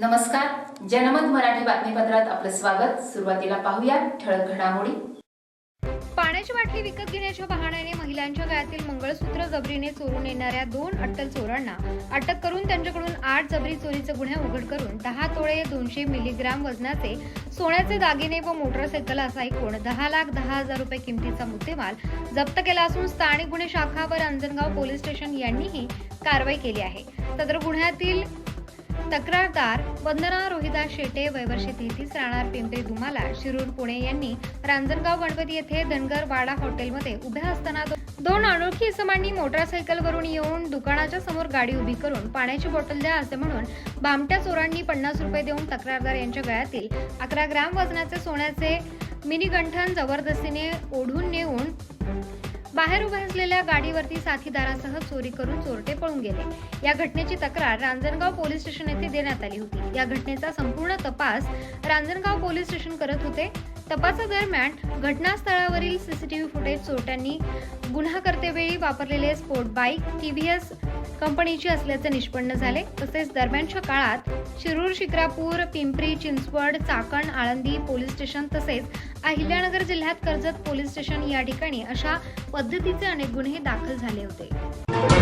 नमस्कार. जनमत मराठी बातमीपत्रात आपलं स्वागत. सुरुवातीला पाहूया ठळक घडामोडी. पाण्याची बाटली विकत घेण्याच्या बहाण्याने महिलांच्या गळ्यातील मंगळसूत्र जबरीने चोरून येणाऱ्या दोन अट्टल चोरांना अटक करून त्यांच्याकडून आठ जबरी चोरीचे गुन्हे उघड करून दहा तोळे दोनशे मिलीग्राम वजनाचे सोन्याचे दागिने व मोटरसायकल असा एकूण दहा लाख दहा हजार रुपये किमतीचा मुद्देमाल जप्त केला असून स्थानिक गुन्हे शाखा व रांजणगाव पोलीस स्टेशन यांनीही कारवाई केली आहे. सदर गुन्ह्यातील तक्रारदार वंदना रोहिदास शेटे वयवर्षे तेहतीस राहणार पिंपरी दुमाला शिरूर पुणे यांनी रांजणगाव गणपती येथे धनगर वाडा हॉटेलमध्ये उभ्या असताना दोन अनोळखी इसमांनी मोटारसायकलवरून येऊन दुकानाच्या समोर गाडी उभी करून पाण्याची बॉटल द्या असे म्हणून बामट्या चोरांनी पन्नास रुपये देऊन तक्रारदार यांच्या गळ्यातील अकरा ग्राम वजनाचे सोन्याचे मिनी गंठन जबरदस्तीने ओढून नेऊन बाहेर उभ्या असलेल्या गाडीवरती साथीदारासह चोरी करून चोरटे पळून गेले. या घटनेची तक्रार रांजणगाव पोलीस स्टेशन येथे देण्यात आली होती. या घटनेचा संपूर्ण तपास रांजणगाव पोलीस स्टेशन करत होते. तपासादरम्यान घटनास्थळावरील सीसीटीव्ही फुटेज चोरट्यांनी गुन्हा करतेवेळी वापरलेले स्पोर्ट बाईक टीव्हीएस कंपनीची असल्याचे निष्पन्न झाले. तसेच दरम्यानच्या काळात शिरूर शिक्रापूर पिंपरी चिंचवड चाकण आळंदी पोलीस स्टेशन तसेच अहिल्यानगर जिल्ह्यात कर्जत पोलीस स्टेशन या ठिकाणी अशा पद्धतीचे अनेक गुन्हे दाखल झाले होते.